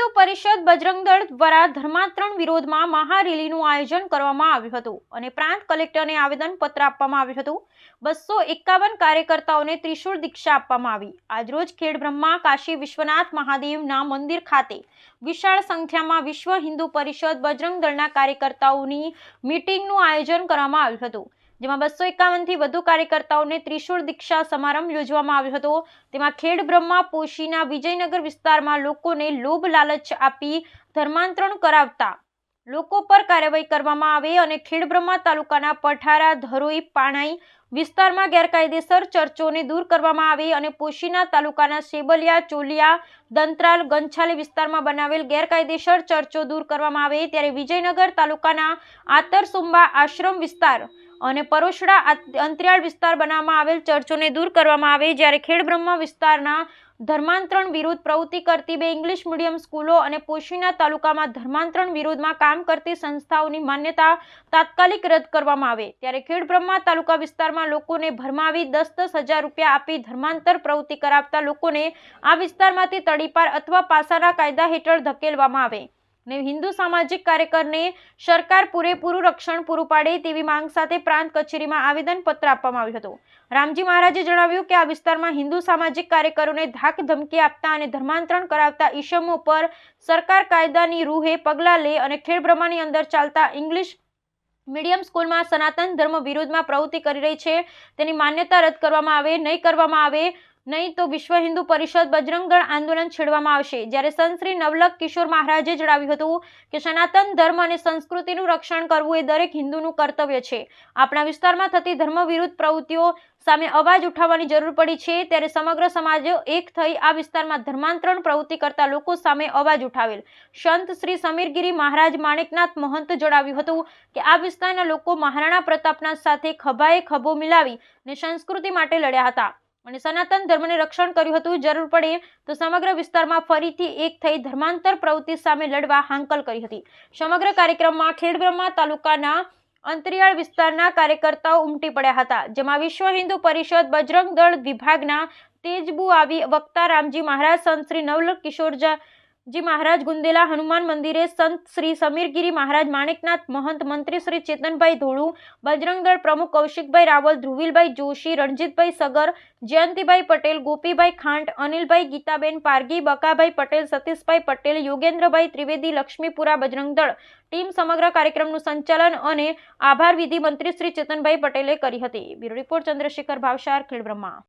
હિન્દુ પરિષદ બજરંગ દળ દ્વારા ધર્માંતરણ વિરોધમાં મહારેલીનું આયોજન કરવામાં આવ્યું હતું અને પ્રાંત કલેક્ટરને આવેદનપત્ર આપવામાં આવ્યું હતું. બસો એકાવન કાર્યકર્તાઓને ત્રિશુળ દીક્ષા આપવામાં આવી. આજરોજ ખેડ બ્રહ્મા કાશી વિશ્વનાથ મહાદેવના મંદિર ખાતે વિશાળ સંખ્યામાં વિશ્વ હિન્દુ પરિષદ બજરંગ દળના કાર્યકર્તાઓની મીટિંગનું આયોજન કરવામાં આવ્યું હતું. જેમાં બસો એકાવનથી વધુ કાર્યકર્તાઓને ત્રિશુળ દીક્ષા સમારંભ યોજવામાં આવ્યો હતો. તેમાં ખેડ બ્રહ્મા પોશીના વિજયનગર વિસ્તારમાં લોકોને લોભ લાલચ આપી ધર્માંતરણ કરાવતા લોકો પર કાર્યવાહી કરવામાં આવે અને ખેડબ્રહ્મા તાલુકાના પઠારા, ધરોઈ, પાણાઈ વિસ્તારમાં ગેરકાયદેસર ચર્ચોને દૂર કરવામાં આવે અને પોશીના તાલુકાના સેબલિયા, ચોલિયા, દંતરાલ, ગંછાલી વિસ્તારમાં બનાવેલ ગેરકાયદેસર ચર્ચો દૂર કરવામાં આવે. ત્યારે વિજયનગર તાલુકાના આતરસુંબા આશ્રમ વિસ્તાર અને પરોશડા અંતરિયાળ વિસ્તાર બનાવવામાં આવેલ ચર્ચોને દૂર કરવામાં આવે જ્યારે ખેડબ્રહ્મા વિસ્તારના ધર્માંતરણ વિરુદ્ધ પ્રવૃત્તિ કરતી બે ઇંગ્લિશ મીડિયમ સ્કૂલો અને પોશીના તાલુકામાં ધર્માંતરણ વિરોધમાં કામ કરતી સંસ્થાઓની માન્યતા તાત્કાલિક રદ કરવામાં આવે. ત્યારે ખેડબ્રહ્મા તાલુકા વિસ્તારમાં લોકોને ભરમાવી દસ દસ હજાર રૂપિયા આપી ધર્માંતર પ્રવૃત્તિ કરાવતા લોકોને આ વિસ્તારમાંથી તડીપાર અથવા પાસાના કાયદા હેઠળ ધકેલવામાં આવે. ને હિન્દુ સામાજિક કાર્યકરને સરકાર પૂરેપૂરું રક્ષણ પૂરું પાડે તેવી માંગ સાથે પ્રાંત કચેરીમાં આવેદનપત્ર આપવામાં આવ્યું હતું. રામજી મહારાજે જણાવ્યું કે આ વિસ્તારમાં હિન્દુ સામાજિક કાર્યકરોને ધાક ધમકી આપતા અને ધર્માંતરણ કરાવતા ઈસમો પર સરકાર કાયદાની રૂહે પગલાં લે અને ખેડબ્રહ્માની અંદર ચાલતા ઇંગ્લિશ મીડિયમ સ્કૂલમાં સનાતન ધર્મ વિરોધમાં પ્રવૃત્તિ કરી રહી છે. તેની માન્યતા રદ કરવામાં આવે, નહીં કરવામાં આવે નહીં તો વિશ્વ હિન્દુ પરિષદ બજરંગ આંદોલન છેડવામાં આવશે. જ્યારે સંત શ્રી નવલખ કિશોર મહારાજે જણાવ્યું હતું કે સનાતન ધર્મ અને સંસ્કૃતિનું રક્ષણ કરવું એ દરેક હિન્દુનું કર્તવ્ય છે. આપણા વિસ્તારમાં થતી ધર્મ વિરુદ્ધ પ્રવૃત્તિઓ સામે અવાજ ઉઠાવવાની જરૂર પડી છે. ત્યારે સમગ્ર સમાજ એક થઈ આ વિસ્તારમાં ધર્માંતરણ પ્રવૃત્તિ કરતા લોકો સામે અવાજ ઉઠાવેલ. સંત શ્રી સમીરગીરી મહારાજ માણેકનાથ મહંત જણાવ્યું હતું કે આ વિસ્તારના લોકો મહારાણા પ્રતાપના સાથે ખભાએ ખભો મિલાવી ને સંસ્કૃતિ માટે લડ્યા હતા. અને સનાતન ધર્મને રક્ષણ કર્યું હતું, જરૂર પડે તો સમગ્ર વિસ્તારમાં ફરીથી એક થઈ ધર્માંતર પ્રવૃત્તિ સામે લડવા હાંકલ કરી હતી. સમગ્ર કાર્યક્રમમાં ખેડબ્રહ્મા તાલુકાના અંતરિયાળ વિસ્તારના કાર્યકર્તાઓ ઉમટી પડ્યા હતા, જેમાં વિશ્વ હિન્દુ પરિષદ બજરંગ દળ વિભાગના તેજબુ આવી વક્તા રામજી મહારાજ, સંત શ્રી નવલ કિશોરજા જી, મહારાજ ગુંદેલા હનુમાન મંદિરે સંત શ્રી સમીરગીરી મહારાજ માણેકનાથ મહંત મંત્રી શ્રી ચેતનભાઈ ધોળુ, બજરંગદળ પ્રમુખ કૌશિકભાઈ રાવલ, ધ્રુવિલભાઈ જોશી, રણજીતભાઈ સગર, જયંતિભાઈ પટેલ, ગોપીભાઈ ખાંટ, અનિલભાઈ ગીતાબેન, પારગી બકાભાઈ પટેલ, સતીશભાઈ પટેલ, યોગેન્દ્રભાઈ ત્રિવેદી, લક્ષ્મીપુરા બજરંગદળ ટીમ સમગ્ર કાર્યક્રમનું સંચાલન અને આભાર વિધિ મંત્રી શ્રી ચેતનભાઈ પટેલે કરી હતી. Bureau report Chandrashekhar Bhavsar, Khedbrahma.